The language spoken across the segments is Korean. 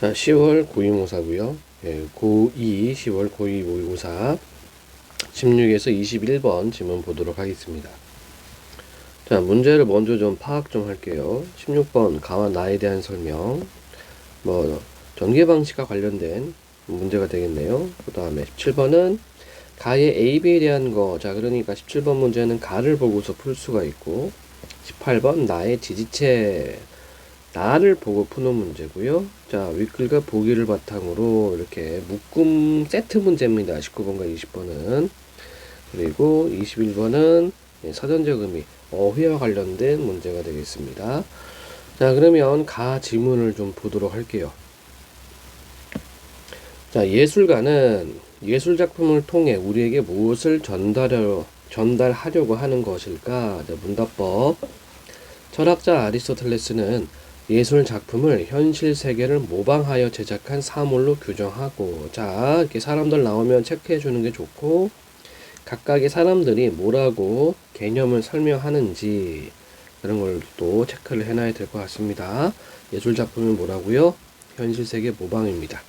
자, 10월 고위모사고요. 예, 고2 10월 고위 모의고사 16에서 21번 지문 보도록 하겠습니다. 자, 문제를 먼저 좀 파악 좀 할게요. 16번 가와 나에 대한 설명. 뭐 전개 방식과 관련된 문제가 되겠네요. 그다음에 17번은 가의 A, B에 대한 거. 자, 그러니까 17번 문제는 가를 보고서 풀 수가 있고 18번 나의 지지체 나를 보고 푸는 문제고요. 자, 윗글과 보기를 바탕으로 이렇게 묶음 세트 문제입니다. 19번과 20번은. 그리고 21번은 사전적 의미, 어휘와 관련된 문제가 되겠습니다. 자, 그러면 가 지문을 좀 보도록 할게요. 자, 예술가는 예술 작품을 통해 우리에게 무엇을 전달하려, 전달하려고 하는 것일까? 자, 문답법. 철학자 아리스토텔레스는 예술 작품을 현실 세계를 모방하여 제작한 사물로 규정하고 자 이렇게 사람들 나오면 체크해 주는 게 좋고 각각의 사람들이 뭐라고 개념을 설명하는지 그런 걸 또 체크를 해놔야 될 것 같습니다. 예술 작품이 뭐라고요? 현실 세계 모방입니다.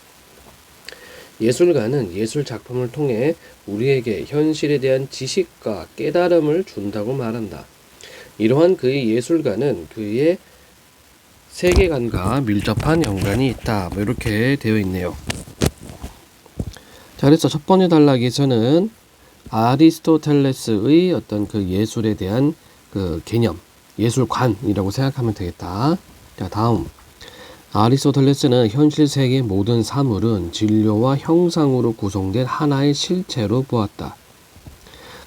예술가는 예술 작품을 통해 우리에게 현실에 대한 지식과 깨달음을 준다고 말한다. 이러한 그의 예술가는 그의 세계관과 밀접한 연관이 있다. 뭐 이렇게 되어 있네요. 자, 그래서 첫 번째 단락에서는 아리스토텔레스의 어떤 그 예술에 대한 그 개념, 예술관이라고 생각하면 되겠다. 자, 다음. 아리스토텔레스는 현실 세계 모든 사물은 진료와 형상으로 구성된 하나의 실체로 보았다.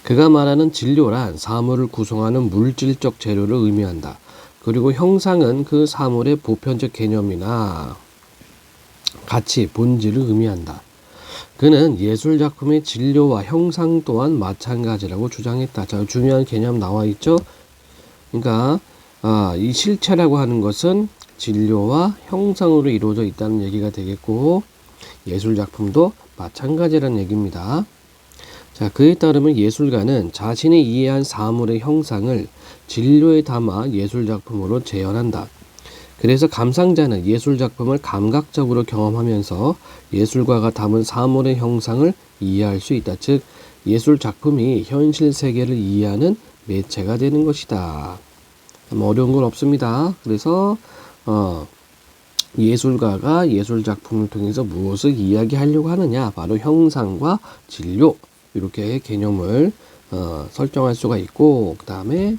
그가 말하는 진료란 사물을 구성하는 물질적 재료를 의미한다. 그리고 형상은 그 사물의 보편적 개념이나 가치, 본질을 의미한다. 그는 예술 작품의 진료와 형상 또한 마찬가지라고 주장했다. 자, 중요한 개념 나와 있죠? 그러니까 아, 이 실체라고 하는 것은 진료와 형상으로 이루어져 있다는 얘기가 되겠고 예술 작품도 마찬가지라는 얘기입니다. 자, 그에 따르면 예술가는 자신이 이해한 사물의 형상을 진료에 담아 예술 작품으로 재현한다. 그래서 감상자는 예술 작품을 감각적으로 경험하면서 예술가가 담은 사물의 형상을 이해할 수 있다. 즉, 예술 작품이 현실 세계를 이해하는 매체가 되는 것이다. 뭐 어려운 건 없습니다. 그래서 어, 예술가가 예술 작품을 통해서 무엇을 이야기하려고 하느냐, 바로 형상과 진료 이렇게 개념을 어, 설정할 수가 있고 그 다음에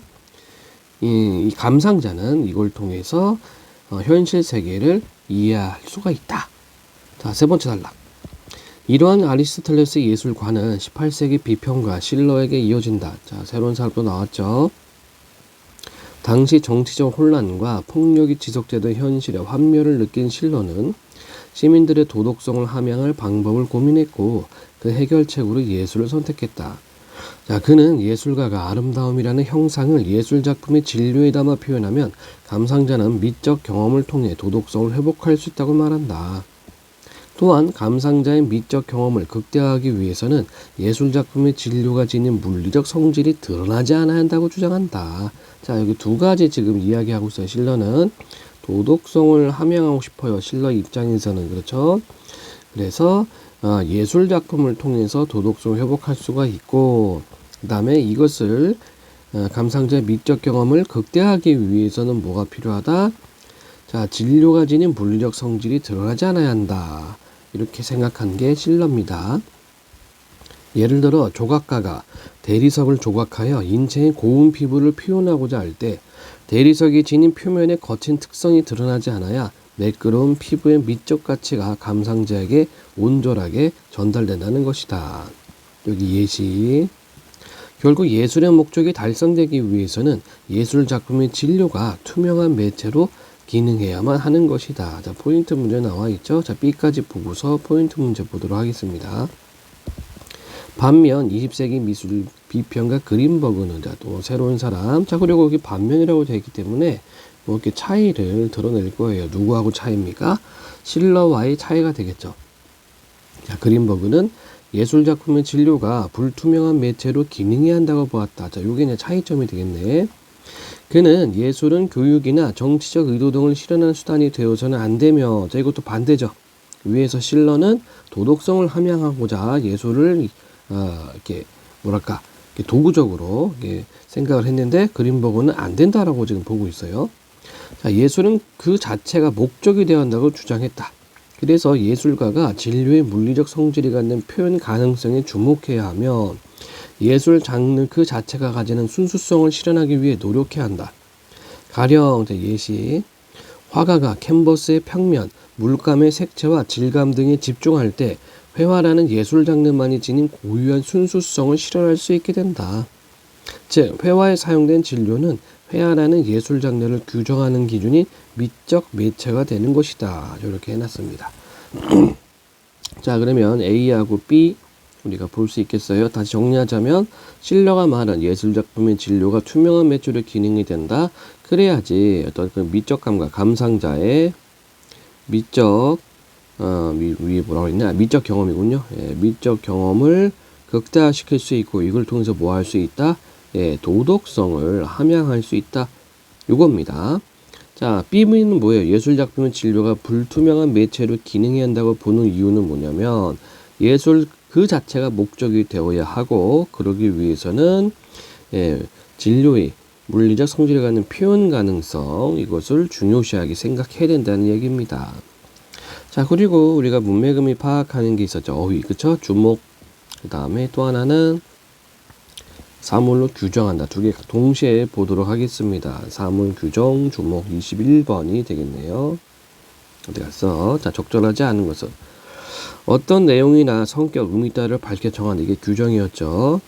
이, 이, 감상자는 이걸 통해서 어, 현실 세계를 이해할 수가 있다. 자, 세 번째 단락. 이러한 아리스토텔레스 예술관은 18세기 비평가 실러에게 이어진다. 자, 새로운 사람도 나왔죠. 당시 정치적 혼란과 폭력이 지속되던 현실의 환멸을 느낀 실러는 시민들의 도덕성을 함양할 방법을 고민했고 그 해결책으로 예술을 선택했다. 자, 그는 예술가가 아름다움이라는 형상을 예술 작품의 진료에 담아 표현하면 감상자는 미적 경험을 통해 도덕성을 회복할 수 있다고 말한다. 또한 감상자의 미적 경험을 극대화하기 위해서는 예술 작품의 진료가 지닌 물리적 성질이 드러나지 않아야 한다고 주장한다. 자, 여기 두 가지 지금 이야기하고 있어요. 실러는 도덕성을 함양하고 싶어요. 실러 입장에서는 그렇죠. 그래서 어, 예술 작품을 통해서 도덕성을 회복할 수가 있고 그 다음에 이것을 어, 감상자의 미적 경험을 극대화하기 위해서는 뭐가 필요하다? 자, 진료가 지닌 물리적 성질이 드러나지 않아야 한다. 이렇게 생각한 게 실러입니다. 예를 들어 조각가가 대리석을 조각하여 인체의 고운 피부를 표현하고자 할 때 대리석이 지닌 표면의 거친 특성이 드러나지 않아야 매끄러운 피부의 미적 가치가 감상자에게 온전하게 전달된다는 것이다. 여기 예시. 결국 예술의 목적이 달성되기 위해서는 예술 작품의 진료가 투명한 매체로 기능해야만 하는 것이다. 자, 포인트 문제 나와 있죠? 자, B까지 보고서 포인트 문제 보도록 하겠습니다. 반면 20세기 미술 비평가 그린버그는 자, 또 새로운 사람. 자, 그리고 여기 반면이라고 되어 있기 때문에 뭐 이렇게 차이를 드러낼 거예요. 누구하고 차이입니까? 실러와의 차이가 되겠죠. 자, 그린버그는 예술 작품의 진료가 불투명한 매체로 기능해야 한다고 보았다. 자, 요게 이제 차이점이 되겠네. 그는 예술은 교육이나 정치적 의도 등을 실현하는 수단이 되어서는 안 되며 자 이것도 반대죠. 위에서 실러는 도덕성을 함양하고자 예술을 어, 이렇게 뭐랄까 이렇게 도구적으로 이렇게 생각을 했는데 그린버그는 안 된다라고 지금 보고 있어요. 자, 예술은 그 자체가 목적이 되어야 한다고 주장했다. 그래서 예술가가 진료의 물리적 성질이 갖는 표현 가능성에 주목해야 하며 예술 장르 그 자체가 가지는 순수성을 실현하기 위해 노력해야 한다. 가령 예시 화가가 캔버스의 평면, 물감의 색채와 질감 등에 집중할 때 회화라는 예술 장르만이 지닌 고유한 순수성을 실현할 수 있게 된다. 즉, 회화에 사용된 진료는 회화라는 예술 장르를 규정하는 기준이 미적 매체가 되는 것이다. 이렇게 해놨습니다. 자, 그러면 A하고 B 우리가 볼 수 있겠어요. 다시 정리하자면 실러가 말한 예술 작품의 진료가 투명한 매체로 기능이 된다. 그래야지 어떤 그 미적 감각, 감상자의 미적 어, 위, 위에 뭐라고 했냐? 미적 경험이군요. 예, 미적 경험을 극대화시킬 수 있고 이걸 통해서 뭐 할 수 있다? 예, 도덕성을 함양할 수 있다. 요겁니다. 자, B는 뭐예요? 예술 작품의 진료가 불투명한 매체로 기능해야 한다고 보는 이유는 뭐냐면 예술 그 자체가 목적이 되어야 하고 그러기 위해서는 예, 진료의 물리적 성질을 갖는 표현 가능성 이것을 중요시하게 생각해야 된다는 얘기입니다. 자 그리고 우리가 문맥음이 파악하는 게 있었죠. 어휘 그쵸? 주목 그 다음에 또 하나는 사물로 규정한다. 두 개 동시에 보도록 하겠습니다. 사물 규정 주목 21번이 되겠네요. 어디 갔어? 자 적절하지 않은 것은 어떤 내용이나 성격, 의미 따를 밝게 정하는 이게 규정이었죠.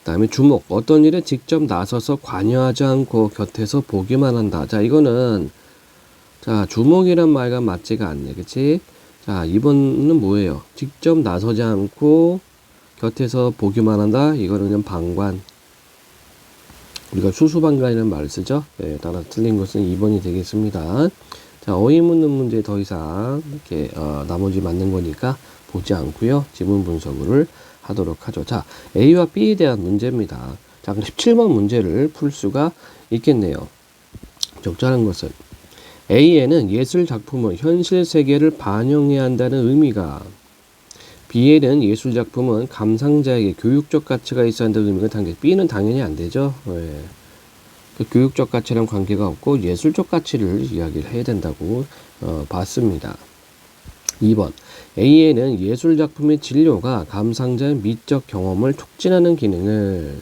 그 다음에 주목, 어떤 일에 직접 나서서 관여하지 않고 곁에서 보기만 한다. 자, 이거는, 자, 주목이란 말과 맞지가 않네. 그치? 자, 2번은 뭐예요? 직접 나서지 않고 곁에서 보기만 한다. 이거는 그냥 방관. 우리가 수수방관이라는 말을 쓰죠. 네, 따라 틀린 것은 2번이 되겠습니다. 자, 어휘 묻는 문제 더 이상 이렇게 어, 나머지 맞는 거니까 보지 않고요. 지문 분석을 하도록 하죠. 자, A와 B에 대한 문제입니다. 자, 그럼 17번 문제를 풀 수가 있겠네요. 적절한 것은 A에는 예술 작품은 현실 세계를 반영해야 한다는 의미가 B에는 예술 작품은 감상자에게 교육적 가치가 있어야 한다는 의미가 담겨 B는 당연히 안 되죠. 네. 그 교육적 가치랑 관계가 없고 예술적 가치를 이야기를 해야 된다고 어, 봤습니다. 2번 A에는 예술 작품의 진료가 감상자의 미적 경험을 촉진하는 기능을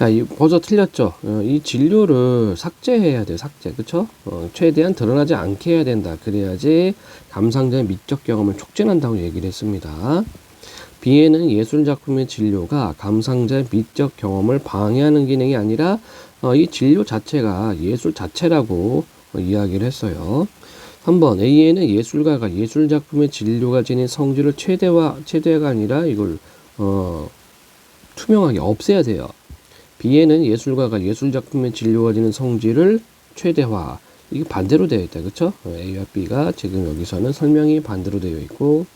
자, 이 벌써 틀렸죠. 어, 이 진료를 삭제해야 돼요. 삭제, 그렇죠? 어, 최대한 드러나지 않게 해야 된다. 그래야지 감상자의 미적 경험을 촉진한다고 얘기를 했습니다. B에는 예술 작품의 진료가 감상자의 미적 경험을 방해하는 기능이 아니라 어, 이 진료 자체가 예술 자체라고 어, 이야기를 했어요. 3번 A에는 예술가가 예술 작품의 진료가 지닌 성질을 최대화 최대가 아니라 이걸 어, 투명하게 없애야 돼요. B에는 예술가가 예술 작품의 진료가 지닌 성질을 최대화 이게 반대로 되어 있다. 그렇죠? A와 B가 지금 여기서는 설명이 반대로 되어 있고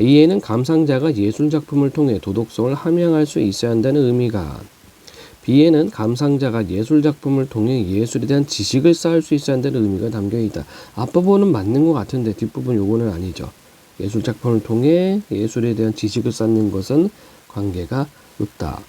A에는 감상자가 예술 작품을 통해 도덕성을 함양할 수 있어야 한다는 의미가 B에는 감상자가 예술 작품을 통해 예술에 대한 지식을 쌓을 수 있어야 한다는 의미가 담겨 있다. 앞부분은 맞는 것 같은데 뒷부분 요거는 아니죠. 예술 작품을 통해 예술에 대한 지식을 쌓는 것은 관계가 없다.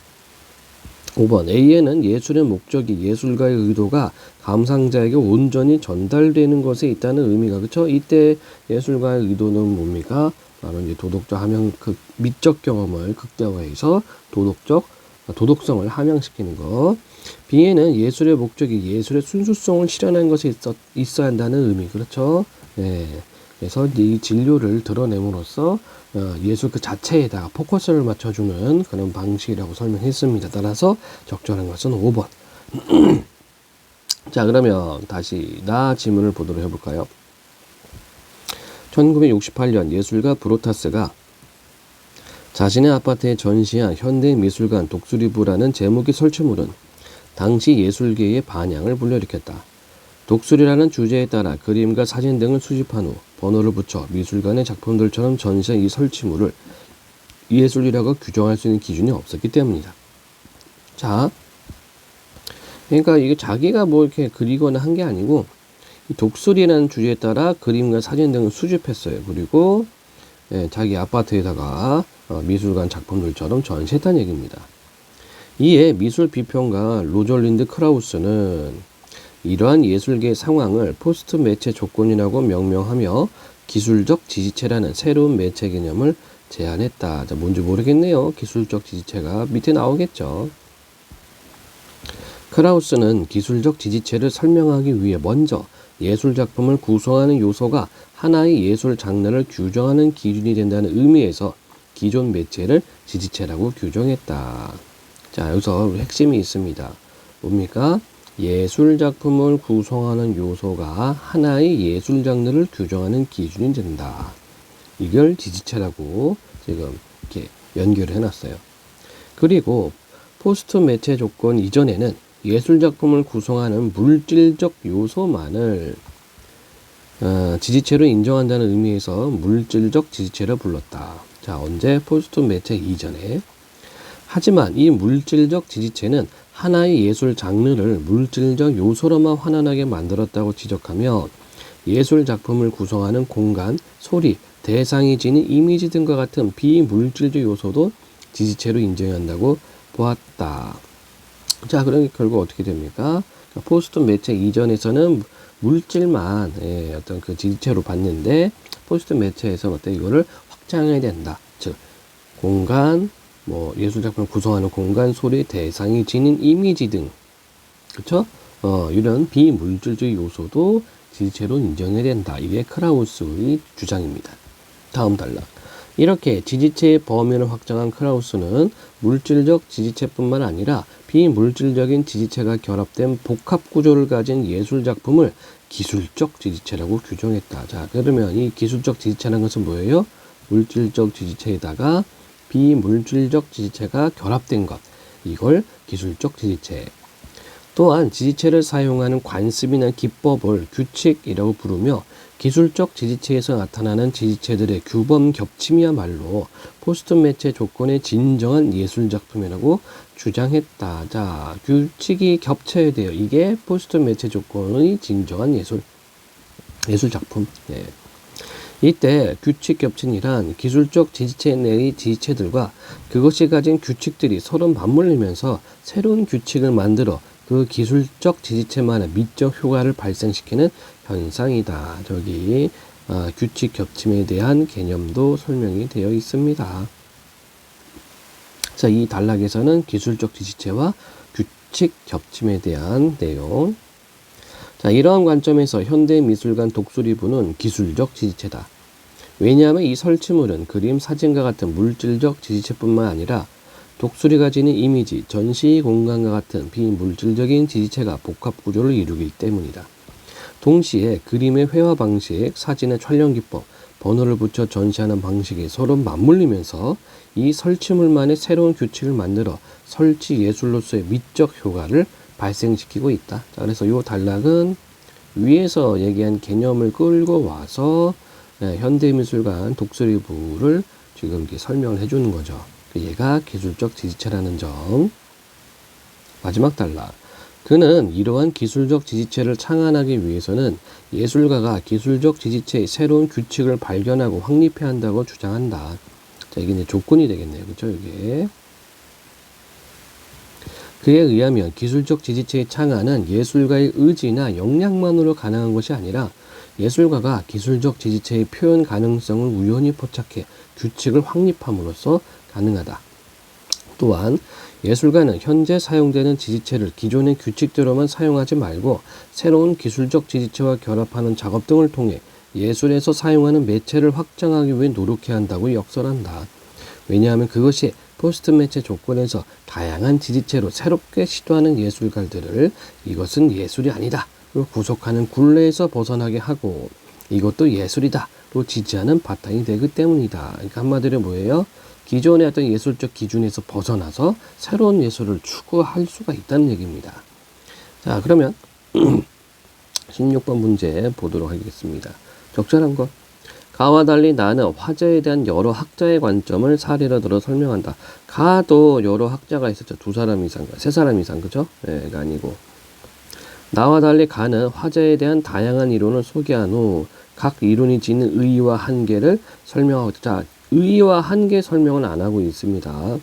5번 A에는 예술의 목적이 예술가의 의도가 감상자에게 온전히 전달되는 것에 있다는 의미가 그렇죠? 이때 예술가의 의도는 뭡니까? 바로 이제 도덕적 함양 그 미적 경험을 극대화해서 도덕적 도덕성을 함양시키는 것. B에는 예술의 목적이 예술의 순수성을 실현하는 것이 있어, 있어야 한다는 의미 그렇죠? 네. 그래서 이 진료를 드러냄으로써 어, 예술 그 자체에다가 포커스를 맞춰주는 그런 방식이라고 설명했습니다. 따라서 적절한 것은 5번. 자 그러면 다시 나 지문을 보도록 해볼까요? 1968년 예술가 브로타스가 자신의 아파트에 전시한 현대미술관 독수리부라는 제목의 설치물은 당시 예술계의 반향을 불러일으켰다. 독수리라는 주제에 따라 그림과 사진 등을 수집한 후 번호를 붙여 미술관의 작품들처럼 전시한 이 설치물을 예술이라고 규정할 수 있는 기준이 없었기 때문이다. 자, 그러니까 이게 자기가 뭐 이렇게 그리거나 한 게 아니고 이 독수리라는 주제에 따라 그림과 사진 등을 수집했어요. 그리고 예, 자기 아파트에다가 어, 미술관 작품들처럼 전시했다는 얘기입니다. 이에 미술 비평가 로졸린드 크라우스는 이러한 예술계 상황을 포스트 매체 조건이라고 명명하며 기술적 지지체라는 새로운 매체 개념을 제안했다. 자, 뭔지 모르겠네요. 기술적 지지체가 밑에 나오겠죠. 크라우스는 기술적 지지체를 설명하기 위해 먼저 예술 작품을 구성하는 요소가 하나의 예술 장르를 규정하는 기준이 된다는 의미에서 기존 매체를 지지체라고 규정했다. 자, 여기서 핵심이 있습니다. 뭡니까? 예술 작품을 구성하는 요소가 하나의 예술 장르를 규정하는 기준이 된다. 이걸 지지체라고 지금 이렇게 연결을 해놨어요. 그리고 포스트 매체 조건 이전에는 예술 작품을 구성하는 물질적 요소만을 어, 지지체로 인정한다는 의미에서 물질적 지지체를 불렀다. 자, 언제 포스트 매체 이전에 하지만 이 물질적 지지체는 하나의 예술 장르를 물질적 요소로만 환원하게 만들었다고 지적하며 예술 작품을 구성하는 공간, 소리, 대상이 지닌 이미지 등과 같은 비물질적 요소도 지지체로 인정한다고 보았다. 자, 그러니 결국 어떻게 됩니까? 그러니까 포스트 매체 이전에서는 물질만 예, 어떤 그 지지체로 봤는데 포스트 매체에서는 어때 이거를 확장해야 된다. 즉 공간, 뭐 예술 작품을 구성하는 공간, 소리, 대상이 지닌 이미지 등 그렇죠? 어, 이런 비물질적 요소도 지지체로 인정해야 된다. 이게 크라우스의 주장입니다. 다음 단락. 이렇게 지지체의 범위를 확장한 크라우스는 물질적 지지체뿐만 아니라 비물질적인 지지체가 결합된 복합 구조를 가진 예술 작품을 기술적 지지체라고 규정했다. 자, 그러면 이 기술적 지지체라는 것은 뭐예요? 물질적 지지체에다가 비물질적 지지체가 결합된 것. 이걸 기술적 지지체. 또한 지지체를 사용하는 관습이나 기법을 규칙이라고 부르며 기술적 지지체에서 나타나는 지지체들의 규범 겹침이야말로 포스트 매체 조건의 진정한 예술 작품이라고 주장했다. 자, 규칙이 겹쳐야 돼요. 이게 포스트 매체 조건의 진정한 예술 예술 작품. 예. 이때 규칙 겹친이란 기술적 지지체 내의 지지체들과 그것이 가진 규칙들이 서로 맞물리면서 새로운 규칙을 만들어 그 기술적 지지체만의 미적 효과를 발생시키는 현상이다. 저기 어, 규칙 겹침에 대한 개념도 설명이 되어 있습니다. 자, 이 단락에서는 기술적 지지체와 규칙 겹침에 대한 내용. 자, 이러한 관점에서 현대미술관 독수리부는 기술적 지지체다. 왜냐하면 이 설치물은 그림, 사진과 같은 물질적 지지체뿐만 아니라 독수리가 지닌 이미지, 전시 공간과 같은 비물질적인 지지체가 복합 구조를 이루기 때문이다. 동시에 그림의 회화 방식, 사진의 촬영 기법, 번호를 붙여 전시하는 방식이 서로 맞물리면서 이 설치물만의 새로운 규칙을 만들어 설치 예술로서의 미적 효과를 발생시키고 있다. 자, 그래서 이 단락은 위에서 얘기한 개념을 끌고 와서 네, 현대미술관 독수리부를 지금 이렇게 설명을 해주는 거죠. 얘가 기술적 지지체라는 점. 마지막 단락. 그는 이러한 기술적 지지체를 창안하기 위해서는 예술가가 기술적 지지체의 새로운 규칙을 발견하고 확립해야 한다고 주장한다. 자, 이게 이제 조건이 되겠네요. 그죠? 이게. 그에 의하면 기술적 지지체의 창안은 예술가의 의지나 역량만으로 가능한 것이 아니라 예술가가 기술적 지지체의 표현 가능성을 우연히 포착해 규칙을 확립함으로써 가능하다. 또한 예술가는 현재 사용되는 지지체를 기존의 규칙대로만 사용하지 말고 새로운 기술적 지지체와 결합하는 작업 등을 통해 예술에서 사용하는 매체를 확장하기 위해 노력해야 한다고 역설한다. 왜냐하면 그것이 포스트 매체 조건에서 다양한 지지체로 새롭게 시도하는 예술가들을 이것은 예술이 아니다. 구속하는 굴레에서 벗어나게 하고 이것도 예술이다 로 지지하는 바탕이 되기 때문이다. 그러니까 한마디로 뭐예요? 기존의 어떤 예술적 기준에서 벗어나서 새로운 예술을 추구할 수가 있다는 얘기입니다. 자, 그러면 16번 문제 보도록 하겠습니다. 적절한 것. 가와 달리 나는 화제에 대한 여러 학자의 관점을 사례로 들어 설명한다. 가도 여러 학자가 있었죠. 두 사람 이상, 세 사람 이상, 그죠? 예, 가 아니고. 나와 달리 가는 화자에 대한 다양한 이론을 소개한 후 각 이론이 지닌 의의와 한계를 설명하고 자 의의와 한계 설명은 안 하고 있습니다.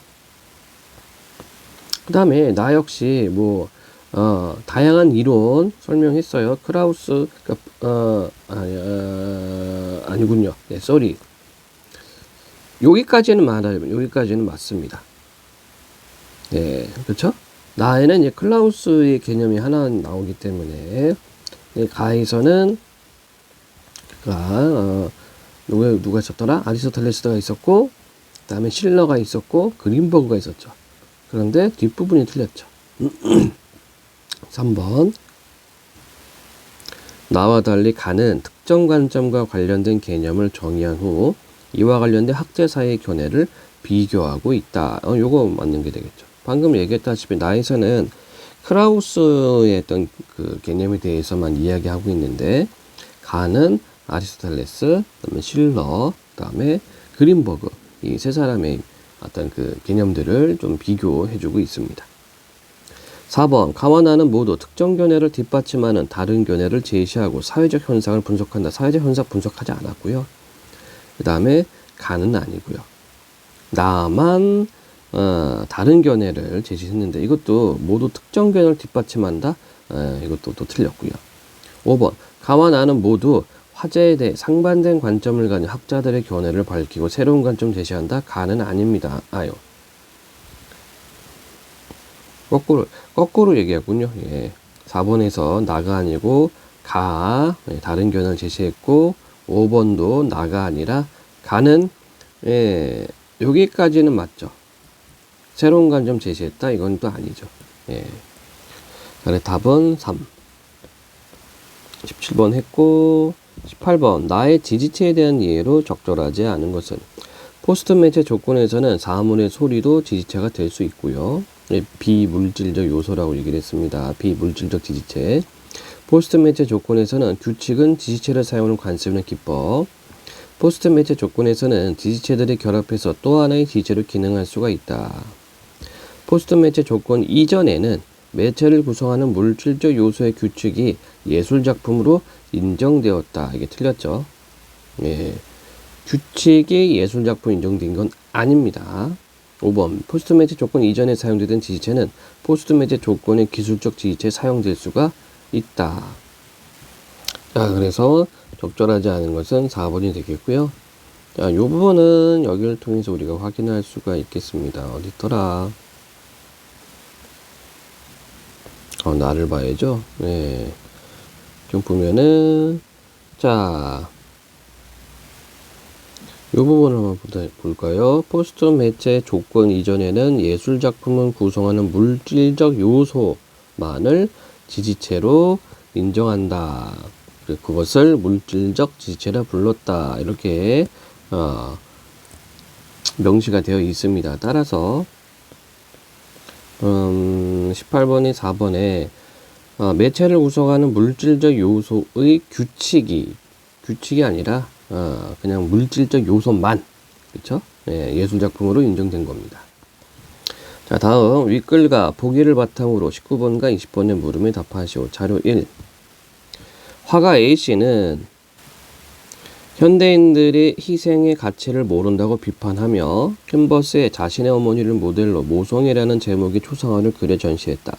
그 다음에 나 역시 뭐 어, 다양한 이론 설명했어요. 크라우스 그러니까, 어, 아니, 어, 아니군요. 네, 쏘리. 여기까지는 맞아요. 여기까지는 맞습니다. 네, 그렇죠? 나에는 이제 클라우스의 개념이 하나 나오기 때문에 네, 가에서는 가 어, 누가 누가 있었더라? 아리스토텔레스가 있었고 그다음에 실러가 있었고 그린버그가 있었죠. 그런데 뒷부분이 틀렸죠. 3번 나와 달리 가는 특정 관점과 관련된 개념을 정의한 후 이와 관련된 학제사의 견해를 비교하고 있다. 어, 요거 맞는 게 되겠죠. 방금 얘기했다시피 나에서는 크라우스의 어떤 그 개념에 대해서만 이야기하고 있는데 가는 아리스토텔레스, 그다음에 실러, 그다음에 그린버그 이 세 사람의 어떤 그 개념들을 좀 비교해주고 있습니다. 4번 감안하는 모두 특정 견해를 뒷받침하는 다른 견해를 제시하고 사회적 현상을 분석한다. 사회적 현상 분석하지 않았고요. 그 다음에 가는 아니고요. 나만 어, 다른 견해를 제시했는데 이것도 모두 특정 견해를 뒷받침한다. 어, 이것도 또 틀렸고요. 5번 감안하는 모두 화제에 대해 상반된 관점을 가진 학자들의 견해를 밝히고 새로운 관점 제시한다. 가는 아닙니다. 아요. 거꾸로 거꾸로 얘기하군요. 예. 4번에서 나가 아니고 가 예, 다른 견해를 제시했고 5번도 나가 아니라 가는 예, 여기까지는 맞죠. 새로운 관점 제시했다 이건 또 아니죠. 예. 그래 답은 3. 17번 했고 18번 나의 지지체에 대한 이해로 적절하지 않은 것은 포스트 매체 조건에서는 사물의 소리도 지지체가 될 수 있고요. 예, 비물질적 요소라고 얘기를 했습니다. 비물질적 지지체. 포스트 매체 조건에서는 규칙은 지지체를 사용하는 관습는 기법. 포스트 매체 조건에서는 지지체들이 결합해서 또 하나의 지지체로 기능할 수가 있다. 포스트 매체 조건 이전에는 매체를 구성하는 물질적 요소의 규칙이 예술 작품으로 인정되었다. 이게 틀렸죠. 예. 규칙이 예술 작품 인정된 건 아닙니다. 5번 포스트 매체 조건 이전에 사용되던 지지체는 포스트 매체 조건의 기술적 지지체에 사용될 수가 있다. 자, 그래서 적절하지 않은 것은 4번이 되겠고요. 자, 이 부분은 여기를 통해서 우리가 확인할 수가 있겠습니다. 어디 있더라? 어, 나를 봐야죠. 네. 좀 보면은, 자, 이 부분을 한번 볼까요? 포스트 매체 조건 이전에는 예술 작품을 구성하는 물질적 요소만을 지지체로 인정한다. 그것을 물질적 지지체라 불렀다. 이렇게 어, 명시가 되어 있습니다. 따라서 음, 18번이 4번에 어, 매체를 구성하는 물질적 요소의 규칙이 규칙이 아니라 어, 그냥 물질적 요소만 그렇죠? 예, 예술 작품으로 인정된 겁니다. 자 다음 윗글과 보기를 바탕으로 19번과 20번의 물음에 답하시오. 자료 1 화가 A씨는 현대인들의 희생의 가치를 모른다고 비판하며 캔버스에 자신의 어머니를 모델로 모성애라는 제목의 초상화를 그려 전시했다.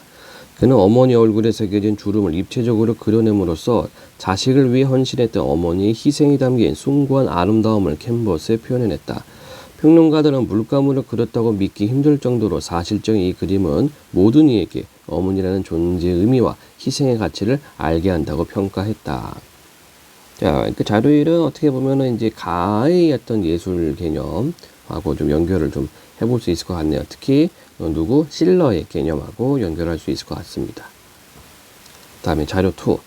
그는 어머니 얼굴에 새겨진 주름을 입체적으로 그려냄으로써 자식을 위해 헌신했던 어머니의 희생이 담긴 숭고한 아름다움을 캔버스에 표현해냈다. 평론가들은 물감으로 그렸다고 믿기 힘들 정도로 사실적인 이 그림은 모든 이에게 어머니라는 존재의 의미와 희생의 가치를 알게 한다고 평가했다. 자, 그 자료일은 어떻게 보면은 이제 가의 어떤 예술 개념하고 좀 연결을 좀 해볼 수 있을 것 같네요. 특히 누구 실러의 개념하고 연결할 수 있을 것 같습니다. 다음에 자료 2.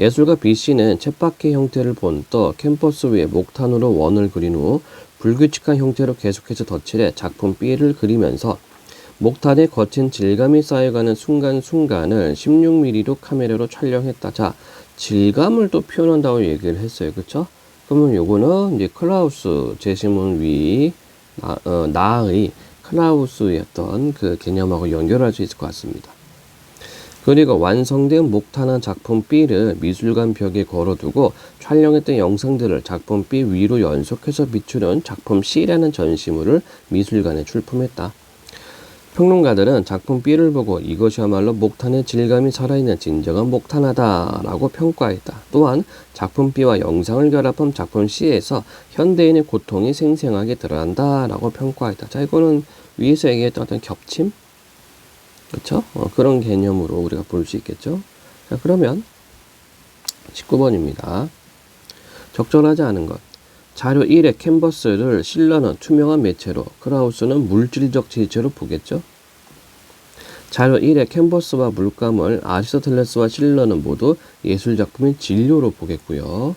예술가 B씨는 쳇바퀴 형태를 본 떠 캠퍼스 위에 목탄으로 원을 그린 후 불규칙한 형태로 계속해서 덧칠해 작품 B를 그리면서 목탄에 거친 질감이 쌓여가는 순간순간을 16mm로 카메라로 촬영했다. 자, 질감을 또 표현한다고 얘기를 했어요. 그쵸? 그러면 요거는 이제 클라우스 제시문 위 나, 어, 나의 어떤 그 개념하고 연결할 수 있을 것 같습니다. 그리고 완성된 목탄한 작품 B를 미술관 벽에 걸어두고 촬영했던 영상들을 작품 B 위로 연속해서 비추는 작품 C라는 전시물을 미술관에 출품했다. 평론가들은 작품 B를 보고 이것이야말로 목탄의 질감이 살아있는 진정한 목탄하다라고 평가했다. 또한 작품 B와 영상을 결합한 작품 C에서 현대인의 고통이 생생하게 드러난다라고 평가했다. 자, 이거는 위에서 얘기했던 어떤 겹침? 그렇죠? 어, 그런 개념으로 우리가 볼 수 있겠죠. 자, 그러면 19번입니다. 적절하지 않은 것. 자료 1의 캔버스를 실러는 투명한 매체로, 크라우스는 물질적 지체로 보겠죠. 자료 1의 캔버스와 물감을 아리스토텔레스와 실러는 모두 예술작품의 진료로 보겠고요.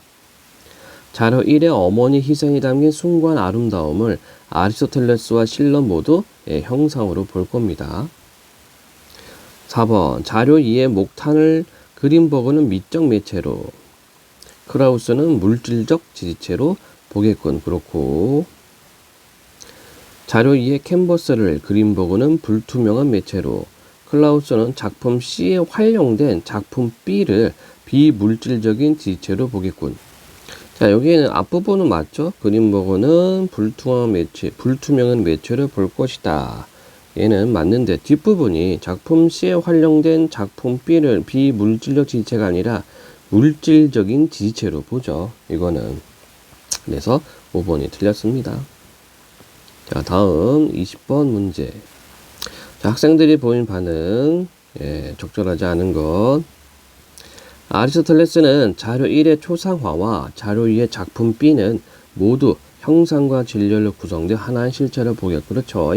자료 1의 어머니 희생이 담긴 숭고한 아름다움을 아리스토텔레스와 실러 모두 예, 형상으로 볼 겁니다. 4번 자료 2의 목탄을 그린 버그는 미적 매체로 크라우스는 물질적 지지체로 보겠군 그렇고 자료 2의 캔버스를 그린버그는 불투명한 매체로 클라우스는 작품 C에 활용된 작품 B를 비물질적인 지체로 보겠군. 자, 여기에는 앞부분은 맞죠? 그린버그는 불투명한 매체, 불투명한 매체를 볼 것이다. 얘는 맞는데 뒷부분이 작품 C에 활용된 작품 B를 비물질적 지체가 아니라 물질적인 지체로 보죠. 이거는. 그래서 5번이 틀렸습니다. 자, 다음 20번 문제. 자, 학생들이 보인 반응, 예, 적절하지 않은 것. 아리스토텔레스는 자료 1의 초상화와 자료 2의 작품 B는 모두 형상과 진렬로 구성된 하나의 실체를 보겠고, 그렇죠.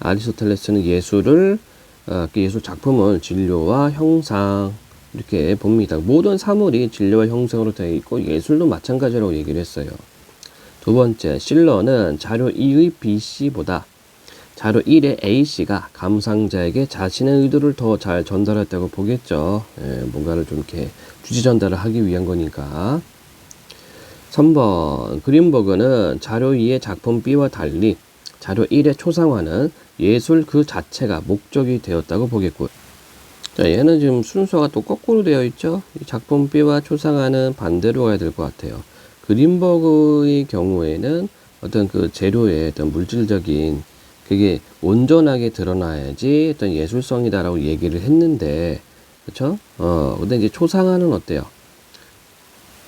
아리스토텔레스는 예술을, 어, 그 예술 작품을 진료와 형상, 이렇게 봅니다. 모든 사물이 진료와 형상으로 되어 있고, 예술도 마찬가지라고 얘기를 했어요. 두 번째, 실러는 자료 2의 BC보다 자료 1의 A씨가 감상자에게 자신의 의도를 더 잘 전달했다고 보겠죠. 예, 뭔가를 좀 이렇게 주지 전달을 하기 위한 거니까. 3번 그린버그는 자료 2의 작품 B와 달리 자료 1의 초상화는 예술 그 자체가 목적이 되었다고 보겠고 자, 얘는 지금 순서가 또 거꾸로 되어 있죠. 작품 B와 초상화는 반대로 가야 될 것 같아요. 그린버그의 경우에는 어떤 그 재료의 어떤 물질적인 그게 온전하게 드러나야지 어떤 예술성이다라고 얘기를 했는데, 그쵸? 어, 근데 이제 초상화는 어때요?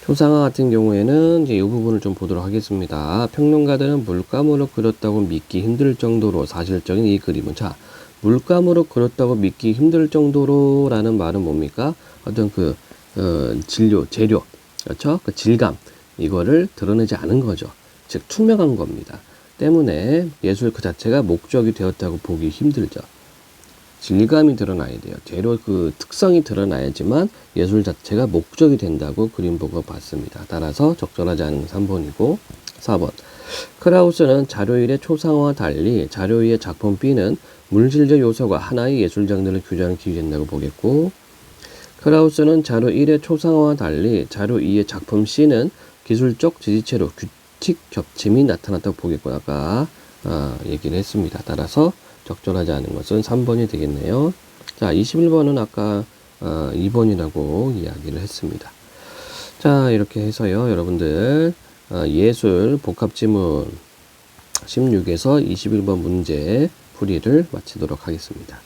초상화 같은 경우에는 이제 이 부분을 좀 보도록 하겠습니다. 평론가들은 물감으로 그렸다고 믿기 힘들 정도로 사실적인 이 그림은 자, 물감으로 그렸다고 믿기 힘들 정도로라는 말은 뭡니까? 어떤 그 어, 진료, 재료, 그렇죠? 그 질감 이거를 드러내지 않은 거죠. 즉 투명한 겁니다. 때문에 예술 그 자체가 목적이 되었다고 보기 힘들죠. 질감이 드러나야 돼요. 재료 그 특성이 드러나야지만 예술 자체가 목적이 된다고 그림보고 봤습니다. 따라서 적절하지 않은 3번이고 4번 크라우스는 자료 1의 초상화와 달리 자료 2의 작품 B는 물질적 요소가 하나의 예술 장르를 규정하는 기준이 된다고 보겠고 크라우스는 자료 1의 초상화와 달리 자료 2의 작품 C는 기술적 지지체로 규칙 겹침이 나타났다고 보겠고 아까 어, 얘기를 했습니다. 따라서 적절하지 않은 것은 3번이 되겠네요. 자, 21번은 아까 어, 2번이라고 이야기를 했습니다. 자, 이렇게 해서요, 여러분들 어, 예술 복합지문 16에서 21번 문제 풀이를 마치도록 하겠습니다.